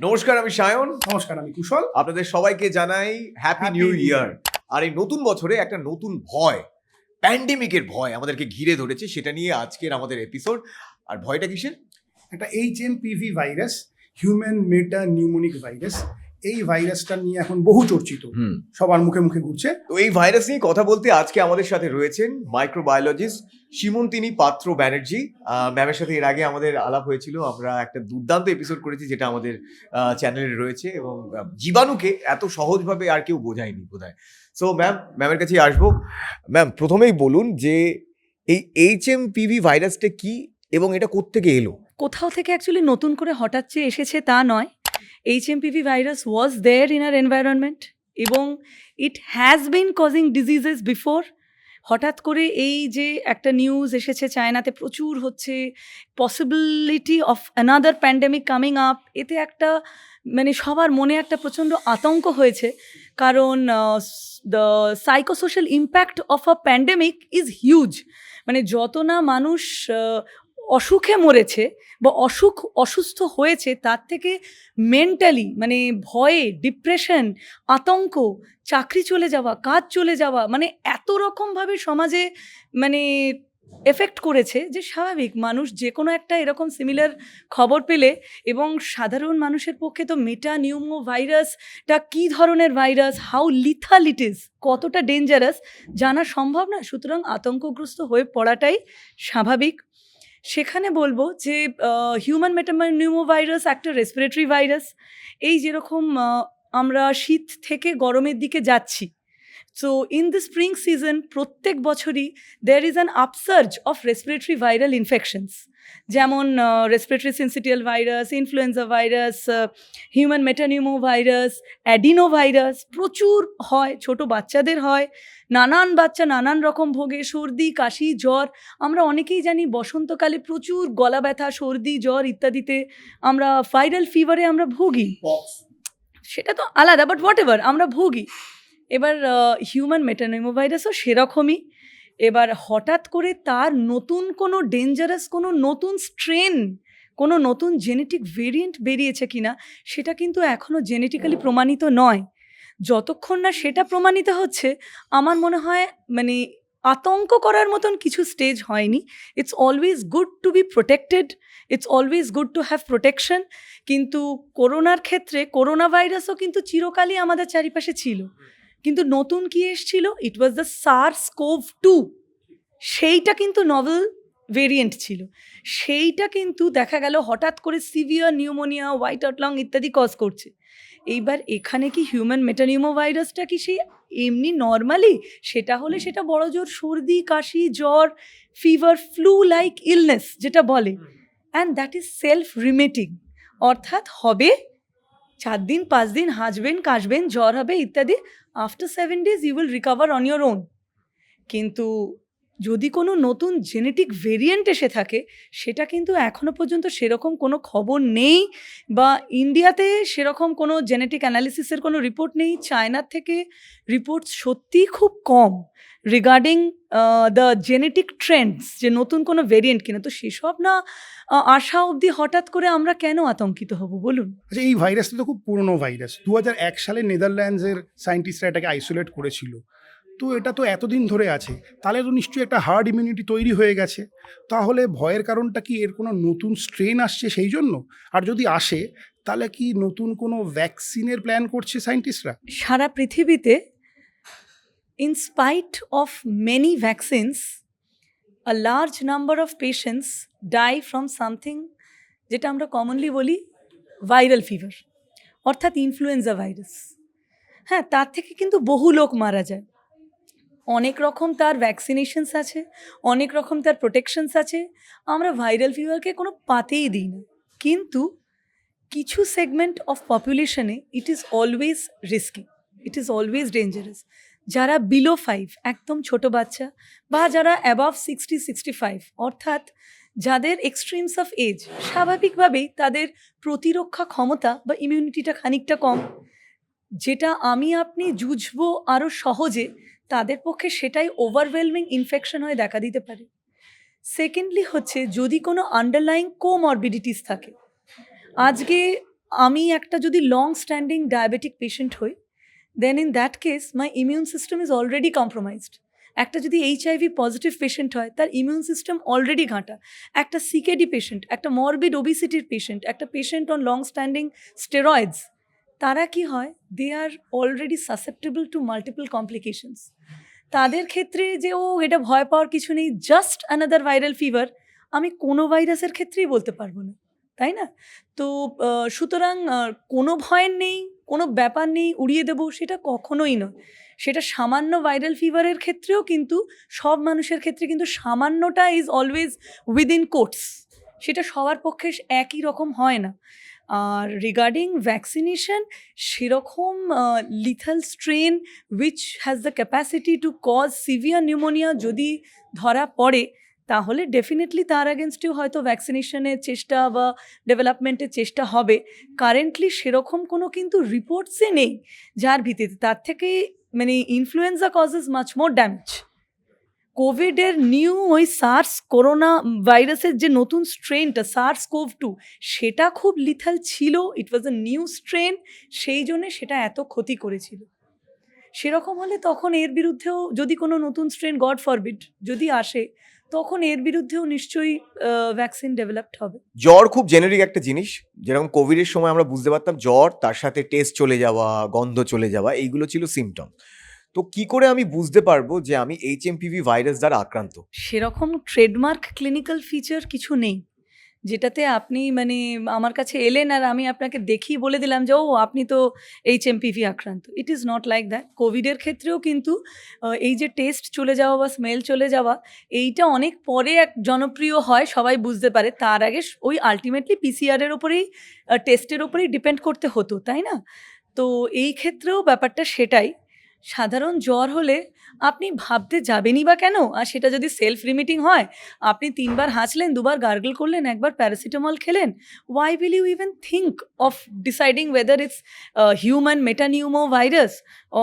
নমস্কার আমি সায়ন। নমস্কার আমি কুশল। আপনাদের সবাইকে জানাই হ্যাপি নিউ ইয়ার আর এই নতুন বছরে একটা নতুন ভয় প্যান্ডেমিকের ভয় আমাদেরকে ঘিরে ধরেছে সেটা নিয়ে আজকের আমাদের এপিসোড আর ভয়টা কিসের? একটা H M PV virus human meta pneumonic virus এই ভাইরাসটা নিয়ে এখন বহু চর্চিত। হুম। সবার মুখে মুখে ঘুরছে। তো এই ভাইরাস নিয়ে কথা বলতে আজকে আমাদের সাথে রয়েছেন মাইক্রোবায়োলজিস্ট সীমন্তিনী পাত্র ব্যানার্জি। ম্যামের সাথে এর আগে আমাদের আলাপ হয়েছিল। আমরা একটা দুর্দান্ত এপিসোড করেছি যেটা আমাদের চ্যানেলে রয়েছে এবং জীবাণুকে এত সহজভাবে আর কেউ বোঝায়নি বোধহয়। সো ম্যাম ম্যামের কাছেই আসব। ম্যাম প্রথমেই বলুন যে এই এইচ এম পিভি ভাইরাসটা কি এবং এটা কোত্থেকে এলো? কোথাও থেকে অ্যাকচুয়ালি নতুন করে হঠাৎ যে এসেছে তা নয়। H MPV virus was there in our environment এবং it has been causing diseases before হঠাৎ করে এই যে একটা নিউজ এসেছে চায়নাতে প্রচুর হচ্ছে possibility of another pandemic coming up এতে একটা মানে সবার মনে একটা প্রচণ্ড আতঙ্ক হয়েছে। কারণ the psychosocial impact of a pandemic is huge মানে যত না মানুষ অসুখে মরেছে বা অসুখ অসুস্থ হয়েছে, তার থেকে মেন্টালি মানে ভয়ে ডিপ্রেশন আতঙ্ক, চাকরি চলে যাওয়া, কাজ চলে যাওয়া মানে এত রকমভাবে সমাজে মানে এফেক্ট করেছে যে স্বাভাবিক মানুষ যে কোনো একটা এরকম সিমিলার খবর পেলে এবং সাধারণ মানুষের পক্ষে তো মেটা নিউমো ভাইরাসটা কী ধরনের virus how lethal it is কতটা ডেঞ্জারাস জানা সম্ভব না সুতরাং আতঙ্কগ্রস্ত হয়ে পড়াটাই স্বাভাবিক। সেখানে বলব যে হিউম্যান মেটামানিউমো ভাইরাস একটা রেসপিরেটরি ভাইরাস এই যেরকম আমরা শীত থেকে গরমের দিকে যাচ্ছি so in the spring season প্রত্যেক বছরই there is an upsurge of respiratory viral infections যেমন respiratory syncytial virus influenza virus human metapneumovirus adenovirus প্রচুর হয় ছোট বাচ্চাদের হয়। নানান বাচ্চা নানান রকম ভোগে সর্দি কাশি জ্বর। আমরা অনেকেই জানি বসন্তকালে প্রচুর গলা ব্যথা সর্দি জ্বর ইত্যাদিতে আমরা ভাইরাল ফিভারে আমরা ভুগি। সেটা তো আলাদা বাট হোয়াট এভার আমরা ভুগি। এবার হিউম্যান মেটানিমো ভাইরাসও সেরকমই। এবার হঠাৎ করে তার নতুন কোনো ডেঞ্জারাস কোনো নতুন স্ট্রেন কোনো নতুন জেনেটিক ভেরিয়েন্ট বেরিয়েছে কিনা, সেটা কিন্তু এখনও জেনেটিক্যালি প্রমাণিত নয়। যতক্ষণ না সেটা প্রমাণিত হচ্ছে, আমার মনে হয় মানে আতঙ্ক করার মতন কিছু স্টেজ হয়নি। It's always good to be protected it's always good to have protection কিন্তু করোনার ক্ষেত্রে, করোনা ভাইরাসও কিন্তু চিরকালই আমাদের চারিপাশে ছিল। কিন্তু নতুন কি এসছিল? It was the SARS CoV two সেইটা কিন্তু নভেল ভেরিয়েন্ট ছিল। সেইটা কিন্তু দেখা গেল হঠাৎ করে সিভিয়ার নিউমোনিয়া হোয়াইট আউটলং ইত্যাদি কজ করছে। এইবার এখানে কি হিউম্যান মেটানিউমো ভাইরাসটা কি সেই এমনি নর্মালি সেটা হলে সেটা বড় জোর সর্দি কাশি জ্বর ফিভার ফ্লু লাইক ইলনেস যেটা বলে। And that is self remitting অর্থাৎ হবে চার দিন, পাঁচ দিন হাসবেন কাশবেন, জ্বর হবে ইত্যাদি। After seven days you will recover on your own কিন্তু যদি কোনো নতুন জেনেটিক ভেরিয়েন্ট এসে থাকে, সেটা কিন্তু এখনও পর্যন্ত সেরকম কোনো খবর নেই বা ইন্ডিয়াতে সেরকম কোনো জেনেটিক অ্যানালিসিসের কোনো রিপোর্ট নেই। চায়নার থেকে রিপোর্ট সত্যিই খুব কম। রিগার্ডিং দ্য জেনেটিক ট্রেন্ডস যে নতুন কোনো ভেরিয়েন্ট কিনা তো সেসব না আসা অবধি হঠাৎ করে আমরা কেন আতঙ্কিত হব বলুন? আচ্ছা এই ভাইরাসটা তো খুব পুরনো ভাইরাস দু সালে নেদারল্যান্ডসের সায়েন্টিস্টরা এটাকে আইসোলেট করেছিল। তো এটা তো এতদিন ধরে আছে। তাহলে তো নিশ্চয়ই একটা হার্ড ইমিউনিটি তৈরি হয়ে গেছে। তাহলে ভয়ের কারণটা কি এর কোনো নতুন স্ট্রেন আসছে সেই জন্য? আর যদি আসে তাহলে কি নতুন কোনো ভ্যাকসিনের প্ল্যান করছে সায়েন্টিস্টরা সারা পৃথিবীতে in spite of many vaccines a large number of patients die from something যেটা আমরা কমনলি বলি ভাইরাল ফিভার অর্থাৎ ইনফ্লুয়েঞ্জা ভাইরাস হ্যাঁ তার থেকে কিন্তু বহু লোক মারা যায়। অনেক রকম তার ভ্যাকসিনেশনস আছে, অনেক রকম তার প্রোটেকশনস আছে। আমরা ভাইরাল ফিভারকে কোনো পাতেই দিই না। কিন্তু কিছু segment of পপুলেশনে it is always risky it is always dangerous যারা বিলো ফাইভ একদম ছোট বাচ্চা, বা যারা অ্যাবাভ সিক্সটি সিক্সটি ফাইভ অর্থাৎ যাদের এক্সট্রিমস অফ এজ স্বাভাবিকভাবেই তাদের প্রতিরক্ষা ক্ষমতা বা ইমিউনিটিটা খানিকটা কম। যেটা আমি আপনি জুঝবো আরও সহজে, তাদের পক্ষে সেটাই ওভারওয়েলমিং ইনফেকশন হয়ে দেখা দিতে পারে। সেকেন্ডলি হচ্ছে, যদি কোনো আন্ডারলাইং কোমরবিডিটিস থাকে, আজকে আমি একটা যদি লং স্ট্যান্ডিং ডায়াবেটিক পেশেন্ট হই then in that case my immune system is already compromised একটা যদি এইচ এইচআইভি পজিটিভ পেশেন্ট হয়, তার ইমিউন সিস্টেম অলরেডি ঘাঁটা। একটা সিকেডি পেশেন্ট একটা মরবিড ওবিসিটির পেশেন্ট একটা patient on long standing steroids তারা কি হয়? They are already susceptible to multiple complications তাদের ক্ষেত্রে যে, ও, এটা ভয় পাওয়ার কিছু নেই জাস্ট অ্যানাদার ভাইরাল ফিভার আমি কোনো ভাইরাসের ক্ষেত্রেই বলতে পারব না। তাই না? তো সুতরাং কোনো ভয়ের নেই কোনো ব্যাপার নেই উড়িয়ে দেবো সেটা কখনোই নয়। সেটা সামান্য ভাইরাল ফিভারের ক্ষেত্রেও কিন্তু সব মানুষের ক্ষেত্রে কিন্তু সামান্যটা ইজ অলওয়েজ উইদিন কোটস সেটা সবার পক্ষে একই রকম হয় না। আর রিগার্ডিং ভ্যাকসিনেশন সেরকম lethal strain which has the capacity to cause severe pneumonia যদি ধরা পড়ে তাহলে ডেফিনেটলি তার অ্যাগেনস্টেও হয়তো ভ্যাকসিনেশনের চেষ্টা বা ডেভেলপমেন্টের চেষ্টা হবে। কারেন্টলি সেরকম কোনো কিন্তু রিপোর্টসে নেই যার ভিত্তিতে তার থেকে মানে influenza causes much more damage কোভিডের নিউ ওই সার্স করোনা ভাইরাসের যে নতুন স্ট্রেনটা সার্স কোভ টু সেটা খুব লিথাল ছিল। ইট ওয়াজ এ নিউ স্ট্রেন সেই জন্যে সেটা এত ক্ষতি করেছিল। সেরকম হলে তখন এর বিরুদ্ধেও যদি কোনো নতুন স্ট্রেন গড ফরবিড যদি আসে তখন এর বিরুদ্ধেও নিশ্চয়ই ভ্যাকসিন ডেভেলপড হবে। জ্বর খুব জেনেরিক একটা জিনিস যেরকম কোভিডের সময় আমরা বুঝতে পারতাম জ্বর তার সাথে টেস্ট চলে যাওয়া গন্ধ চলে যাওয়া এইগুলো ছিল সিমটম তো কি করে আমি বুঝতে পারব যে আমি এইচএমপিভি ভাইরাস দ্বারা আক্রান্ত? সেরকম ট্রেডমার্ক ক্লিনিক্যাল ফিচার কিছু নেই। যেটাতে আপনি মানে আমার কাছে এলেন আর আমি আপনাকে দেখি বলে দিলাম যে, ও, আপনি তো এইচ এমপিভি আক্রান্ত। It is not like that কোভিডের ক্ষেত্রেও কিন্তু এই যে টেস্ট চলে যাওয়া বা স্মেল চলে যাওয়া, এইটা অনেক পরে এক জনপ্রিয় হয়, সবাই বুঝতে পারে। তার আগে ওই আলটিমেটলি পিসিআরের ওপরেই টেস্টের ওপরেই ডিপেন্ড করতে হতো, তাই না? তো এই ক্ষেত্রেও ব্যাপারটা সেটাই। সাধারণ জ্বর হলে আপনি ভাবতে যাবেনই বা কেন? আর সেটা যদি সেলফ রিমিটিং হয়, আপনি তিনবার হাঁচলেন, দুবার গার্গল করলেন, একবার প্যারাসিটামল খেলেন why will you even think of deciding whether it's human metapneumovirus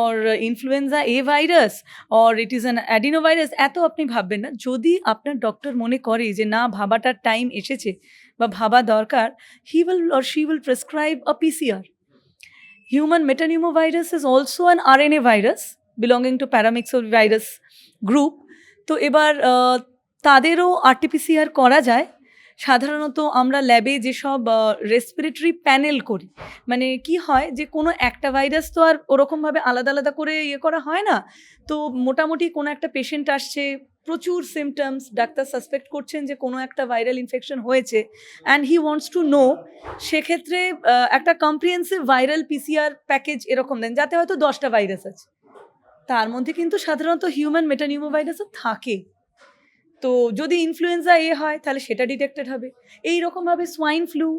or influenza A virus or it is an adenovirus এত আপনি ভাববেন না। যদি আপনার ডক্টর মনে করে যে না, ভাবাটার টাইম এসেছে বা ভাবা দরকার he will or she will prescribe a PCR Human metapneumovirus is also an RNA virus belonging to paramyxovirus group. তো এবার তাদেরও আরটিপিসিআর করা যায় সাধারণত আমরা ল্যাবে যেসব রেসপিরেটরি প্যানেল করি মানে কি হয় যে কোনো একটা ভাইরাস তো আর ওরকমভাবে আলাদা আলাদা করে ইয়ে করা হয় না তো মোটামুটি কোনো একটা পেশেন্ট আসছে প্রচুর সিমটমস ডাক্তার সাসপেক্ট করছেন যে কোনো একটা ভাইরাল ইনফেকশন হয়েছে and he wants to know সেক্ষেত্রে একটা কম্প্রিহেন্সিভ ভাইরাল পিসিআর প্যাকেজ এরকম দেন, যাতে হয়তো দশটা ভাইরাস আছে। তার মধ্যে কিন্তু সাধারণত হিউম্যান মেটানিউমো ভাইরাসও থাকে। তো যদি ইনফ্লুয়েঞ্জা এ হয়, তাহলে সেটা ডিটেক্টেড হবে। এই রকমভাবে swine flu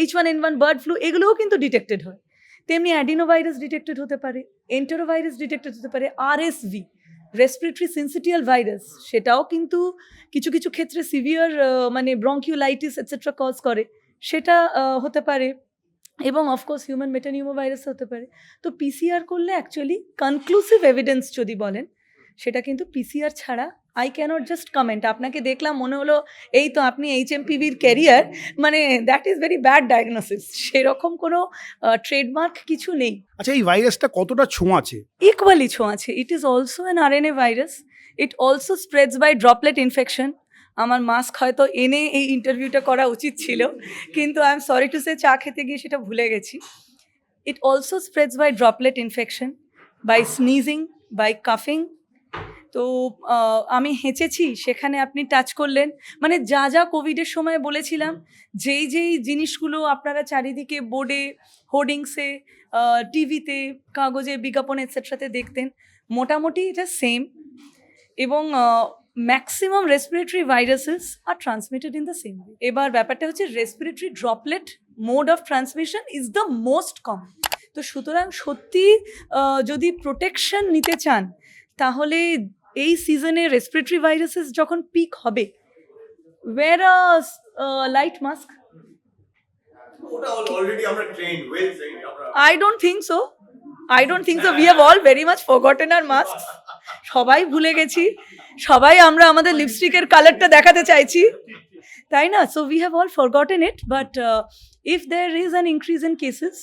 H one N one bird flu এগুলোও কিন্তু ডিটেক্টেড হয়। তেমনি অ্যাডিনো ভাইরাস ডিটেক্টেড হতে পারে এন্টেরো ভাইরাস ডিটেক্টেড হতে পারে আর আরএসভি রেসপিরেটরি সিনসিটিয়াল ভাইরাস সেটাও কিন্তু কিছু কিছু ক্ষেত্রে সিভিয়ার মানে ব্রঙ্কিউলাইটিস এটসেট্রা কজ করে। সেটা হতে পারে। এবং অফকোর্স হিউম্যান মেটানিউমো ভাইরাস হতে পারে। তো পিসিআর করলে অ্যাকচুয়ালি কনক্লুসিভ এভিডেন্স যদি বলেন, সেটা কিন্তু পিসিআর ছাড়া আই ক্যানট জাস্ট কমেন্ট আপনাকে দেখলাম মনে হলো এই তো আপনি এইচ এমপিভির ক্যারিয়ার মানে that is very bad diagnosis সেরকম কোনো ট্রেডমার্ক কিছু নেই। আচ্ছা এই ভাইরাসটা কতটা ছোঁয়াচে? Equally ছোঁয়াছে it is also an R N A virus it also spreads by droplet infection আমার মাস্ক হয়তো এনে এই ইন্টারভিউটা করা উচিত ছিল কিন্তু I am sorry to say চা খেতে গিয়ে সেটা ভুলে গেছি। It also spreads by droplet infection by sneezing by কাফিং তো আমি হেঁচেছি, সেখানে আপনি টাচ করলেন। মানে যা যা কোভিডের সময় বলেছিলাম, যেই যেই জিনিসগুলো আপনারা চারিদিকে বোর্ডে হোর্ডিংসে টিভিতে কাগজে, বিজ্ঞাপন এটসেট্রাতে দেখতেন, মোটামুটি এটা সেম এবং maximum respiratory viruses are transmitted in the same এবার ব্যাপারটা হচ্ছে respiratory droplet mode of transmission is the most common তো সুতরাং সত্যি যদি প্রোটেকশন নিতে চান, তাহলে এই সিজনে রেসপিরেটরি ভাইরাসেস যখন পিক হবে wear light mask I don't think so I don't think so we have all very much forgotten R mask সবাই ভুলে গেছি। সবাই আমরা আমাদের লিপস্টিকের কালারটা দেখাতে চাইছি। তাই না? So we have all forgotten it but if there is an increase in cases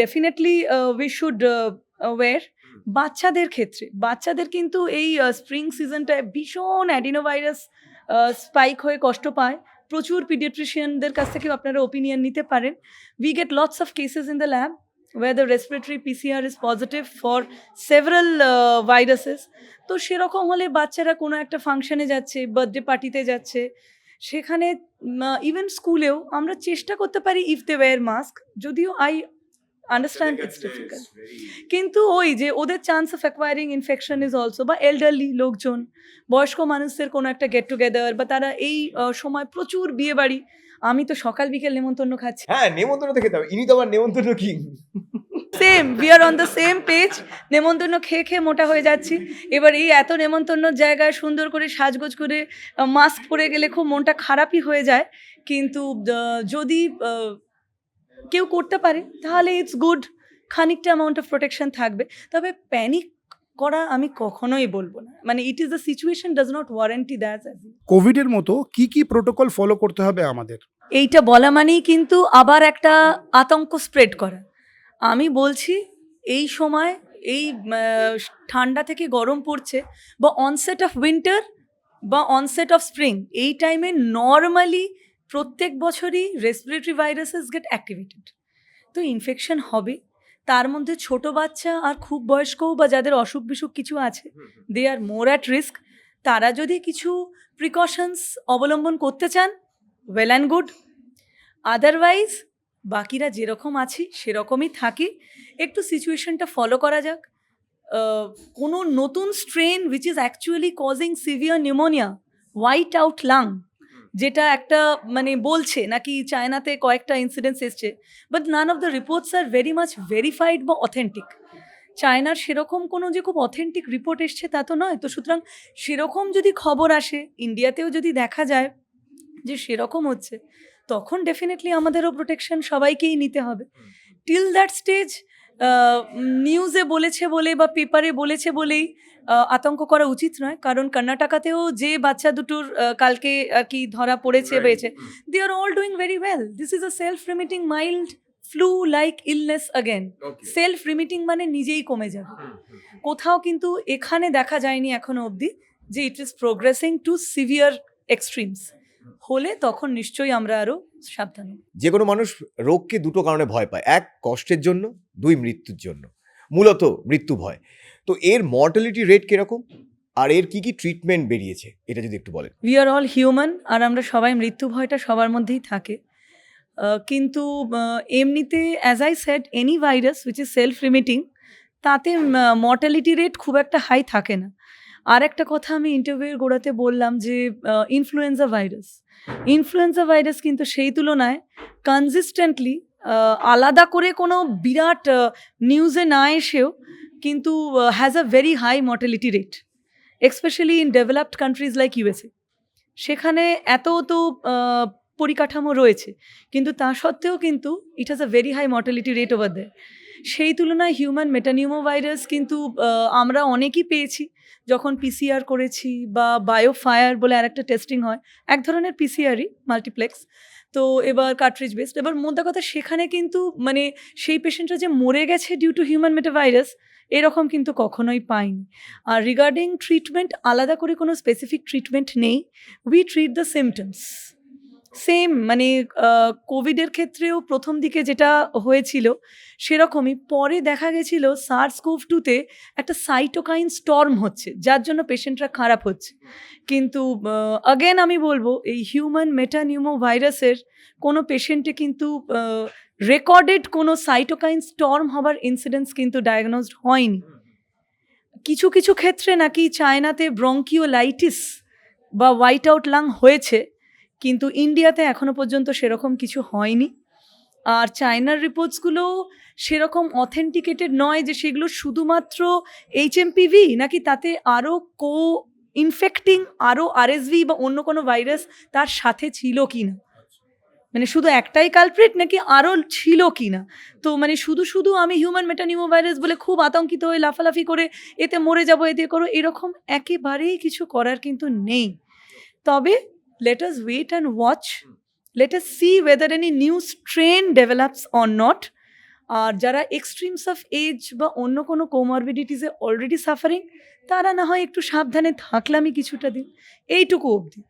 definitely we should wear বাচ্চাদের ক্ষেত্রে বাচ্চাদের কিন্তু এই স্প্রিং সিজনটায় ভীষণ অ্যাডিনোভাইরাস স্পাইক হয়ে কষ্ট পায়। প্রচুর পিডিয়াট্রিশিয়ানদের কাছ থেকেও আপনারা ওপিনিয়ন নিতে পারেন। We get lots of cases in the lab where the respiratory PCR for several uh, viruses. তো সেরকম হলে বাচ্চারা কোনো একটা ফাংশনে যাচ্ছে বার্থডে পার্টিতে যাচ্ছে। সেখানে ইভেন স্কুলেও আমরা চেষ্টা করতে পারি ইফ দে ওয়্যার মাস্ক যদিও আই আন্ডারস্ট্যান্ড ইটস ডিফিকাল্ট কিন্তু ওই যে ওদের chance of acquiring infection is also বা এল্ডারলি লোকজন বয়স্ক মানুষদের কোনো একটা গেট টুগেদার বা তারা এই সময় প্রচুর বিয়ে বাড়ি আমি তো সকাল বিকেল নেমন্তন্ন খাচ্ছি। হ্যাঁ নেমন্তন্ন তো খেতে হবে ইনি তো আমার নেমন্তন্ন কি? Same we are on the same page নেমন্তন্ন খেয়ে খেয়ে মোটা হয়ে যাচ্ছি। এবার এই এত নেমন্তন্নর জায়গায় সুন্দর করে সাজগোজ করে মাস্ক পরে গেলে খুব মনটা খারাপই হয়ে যায়। কিন্তু যদি কেউ করতে পারে তাহলে ইটস গুড খানিকটা অ্যামাউন্ট অফ প্রোটেকশন থাকবে। তবে প্যানিক করা আমি কখনোই বলব না। মানে it is the situation does not warranty that কোভিডের মতো কি কি প্রোটোকল ফলো করতে হবে আমাদের? এইটা বলা মানেই কিন্তু আবার একটা আতঙ্ক স্প্রেড করা। আমি বলছি এই সময় এই ঠান্ডা থেকে গরম পড়ছে বা অনসেট অফ উইন্টার বা অনসেট অফ স্প্রিং এই টাইমে নর্মালি প্রত্যেক বছরই রেসপিরেটরি ভাইরাসেস গেট অ্যাক্টিভেটেড তো ইনফেকশন হবে তার মধ্যে ছোট বাচ্চা আর খুব বয়স্কও বা যাদের অসুখ বিসুখ কিছু আছে দে আর মোর অ্যাট রিস্ক তারা যদি কিছু প্রিকশনস অবলম্বন করতে চান ওয়েল অ্যান্ড গুড আদারওয়াইজ বাকিরা যেরকম আছি সেরকমই থাকি। একটু সিচুয়েশনটা ফলো করা যাক। কোনো নতুন strain which is actually causing severe pneumonia white out lung যেটা একটা মানে বলছে নাকি চায়নাতে কয়েকটা ইনসিডেন্টস এসছে but none of the reports are very much verified বা অথেন্টিক চায়নার সেরকম কোনো যে খুব অথেন্টিক রিপোর্ট এসছে তা তো নয় তো সুতরাং সেরকম যদি খবর আসে ইন্ডিয়াতেও যদি দেখা যায় যে সেরকম হচ্ছে তখন ডেফিনেটলি আমাদেরও প্রোটেকশন সবাইকেই নিতে হবে। টিল দ্যাট স্টেজ নিউজে বলেছে বলে বা পেপারে বলেছে বলেই আতঙ্ক করা উচিত নয়। কারণ কর্ণাটকাতেও যে বাচ্চা দুটোর কালকে আর কি ধরা পড়েছে পেয়েছে they are all doing very well this is a self remitting mild flu like illness again self remitting মানে নিজেই কমে যাবে। কোথাও কিন্তু এখানে দেখা যায়নি এখনও অবধি যে it is progressing to severe extremes হলে তখন নিশ্চয়ই আমরা আরও সাবধান। যে কোনো মানুষ রোগকে দুটো কারণে ভয় পায়। এক কষ্টের জন্য দুই মৃত্যুর জন্য। মূলত মৃত্যু ভয়। তো এর মর্টালিটি রেট কীরকম? আর এর কি কি ট্রিটমেন্ট বেরিয়েছে? এটা যদি একটু বলেন। উই আর অল হিউম্যান আর আমরা সবাই মৃত্যু ভয়টা সবার মধ্যেই থাকে। কিন্তু এমনিতে as I said any virus which is self remitting তাতে মর্টালিটি রেট খুব একটা হাই থাকে না। আর একটা কথা আমি ইন্টারভিউয়ের গোড়াতে বললাম যে ইনফ্লুয়েঞ্জা ভাইরাস ইনফ্লুয়েঞ্জা ভাইরাস কিন্তু সেই তুলনায় কনসিস্টেন্টলি আলাদা করে কোনো বিরাট নিউজে না এসেও কিন্তু has a very high mortality rate especially in developed countries like USA সেখানে এত তো পরিকাঠামো রয়েছে, কিন্তু তা সত্ত্বেও কিন্তু it has a very high mortality rate over দেয় সেই তুলনায় হিউম্যান মেটানিউমো ভাইরাস কিন্তু আমরা অনেকই পেয়েছি যখন পিসিআর করেছি বা বায়োফায়ার বলে আর একটা টেস্টিং হয়, এক ধরনের পিসিআরই মাল্টিপ্লেক্স তো এবার কার্ট্রিজ বেসড এবার মোদ্দা কথা, সেখানে কিন্তু মানে সেই পেশেন্টরা যে মরে গেছে ডিউ টু হিউম্যান মেটাভাইরাস এরকম কিন্তু কখনোই পাইনি। আর রিগার্ডিং ট্রিটমেন্ট আলাদা করে কোনো স্পেসিফিক ট্রিটমেন্ট নেই। We treat the symptoms same মানে কোভিডের ক্ষেত্রেও প্রথম দিকে যেটা হয়েছিল, সেরকমই। পরে দেখা গেছিল সার্স কোভ টুতে একটা সাইটোকাইন স্টর্ম হচ্ছে, যার জন্য পেশেন্টরা খারাপ হচ্ছে। কিন্তু অগেন আমি বলব, এই হিউম্যান মেটানিউমো ভাইরাসের কোনো পেশেন্টে কিন্তু রেকর্ডেড কোনো সাইটোকাইন স্টর্ম হবার ইনসিডেন্স কিন্তু ডায়াগনোজড হয়নি। কিছু কিছু ক্ষেত্রে নাকি চায়নাতে ব্রঙ্কিওলাইটিস বা হোয়াইট আউট লাং হয়েছে কিন্তু ইন্ডিয়াতে এখনও পর্যন্ত সেরকম কিছু হয়নি। আর চায়নার রিপোর্টসগুলো সেরকম অথেন্টিকেটেড নয় যে সেগুলো শুধুমাত্র এইচ এইচএমপিভি নাকি তাতে আরও কো ইনফেক্টিং আরও আরএসভি বা অন্য কোনো ভাইরাস তার সাথে ছিল কি না মানে শুধু একটাই কালপ্রিট নাকি আরও ছিল কি না তো মানে শুধু শুধু আমি হিউম্যান মেটানিউমো ভাইরাস বলে খুব আতঙ্কিত হয়ে লাফালাফি করে এতে মরে যাব, এতে করো, এরকম একেবারেই কিছু করার কিন্তু নেই। তবে let us wait and watch. Let us see whether any new strain develops or not আর যারা এক্সট্রিমস অফ এজ বা অন্য কোনো কোমরবিডিটিসে অলরেডি সাফারিং তারা না হয় একটু সাবধানে থাকলামই কিছুটা দিন এইটুকু অবধি।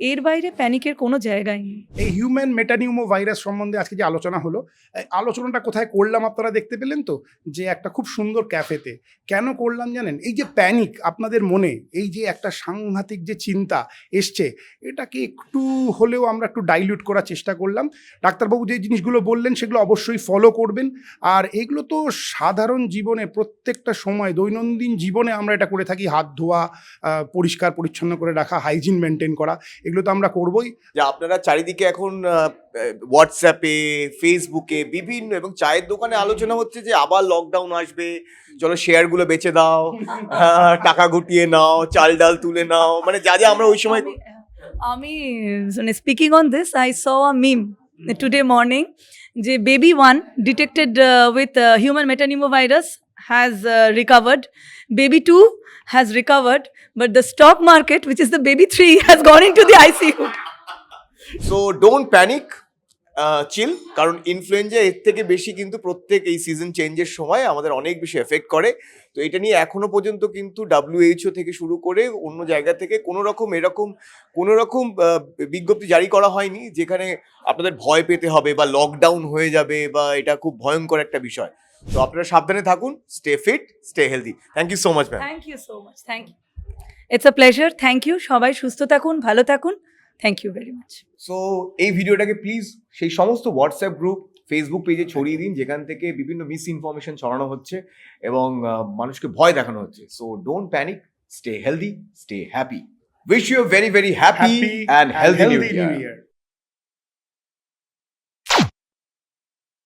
এর বাইরে প্যানিকের কোনো জায়গায় নেই। এই হিউম্যান মেটানিউমো ভাইরাস সম্বন্ধে আজকে যে আলোচনা হলো আলোচনাটা কোথায় করলাম আপনারা দেখতে পেলেন তো? যে একটা খুব সুন্দর ক্যাফেতে। কেন করলাম জানেন? এই যে প্যানিক আপনাদের মনে, এই যে একটা সাংঘাতিক যে চিন্তা এসছে, এটাকে একটু হলেও আমরা একটু ডাইলিউট করার চেষ্টা করলাম। ডাক্তারবাবু যে জিনিসগুলো বললেন, সেগুলো অবশ্যই ফলো করবেন। আর এগুলো তো সাধারণ জীবনে, প্রত্যেকটা সময়, দৈনন্দিন জীবনে আমরা এটা করে থাকি, হাত ধোয়া পরিষ্কার, পরিচ্ছন্ন করে রাখা হাইজিন মেনটেন করা। এগুলো তো আমরা করবই। যে আপনারা চারিদিকে এখন হোয়াটসঅ্যাপে ফেসবুকে বিভিন্ন এবং চায়ের দোকানে আলোচনা হচ্ছে যে আবার লকডাউন আসবে। চলো শেয়ারগুলো বেচে দাও আহ, টাকা গুটিয়ে নাও চাল ডাল তুলে নাও মানে যা যা আমরা ওই সময় আমি- মানে speaking on this I saw a meme today morning যে baby one detected with human metapneumovirus has recovered baby two has recovered but the stock market which is the baby three has gone into the ICU so don't panic chill কারণ influenza এর থেকে বেশি কিন্তু প্রত্যেক এই season চেঞ্জের সময় আমাদের অনেক বেশি এফেক্ট করে। তো এটা নিয়ে এখনও পর্যন্ত কিন্তু ডাব্লিউএইচও থেকে শুরু করে অন্য জায়গা থেকে কোনো রকম এরকম, কোনো রকম বিজ্ঞপ্তি জারি করা হয়নি, যেখানে আপনাদের ভয় পেতে হবে বা লকডাউন হয়ে যাবে বা এটা খুব ভয়ঙ্কর একটা বিষয়। তো আপনারা সাবধানে থাকুন stay fit stay healthy thank you so much ma'am thank you so much thank you it's a pleasure thank you সবাই সুস্থ থাকুন ভালো থাকুন। Thank you very much so এই ভিডিওটাকে প্লিজ সেই সমস্ত হোয়াটসঅ্যাপ গ্রুপ ফেসবুক পেজে ছড়িয়ে দিন যেখান থেকে বিভিন্ন মিস ইনফরমেশন ছড়ানো হচ্ছে এবং মানুষকে ভয় দেখানো হচ্ছে। So don't panic stay healthy stay happy wish you very very happy and healthy new year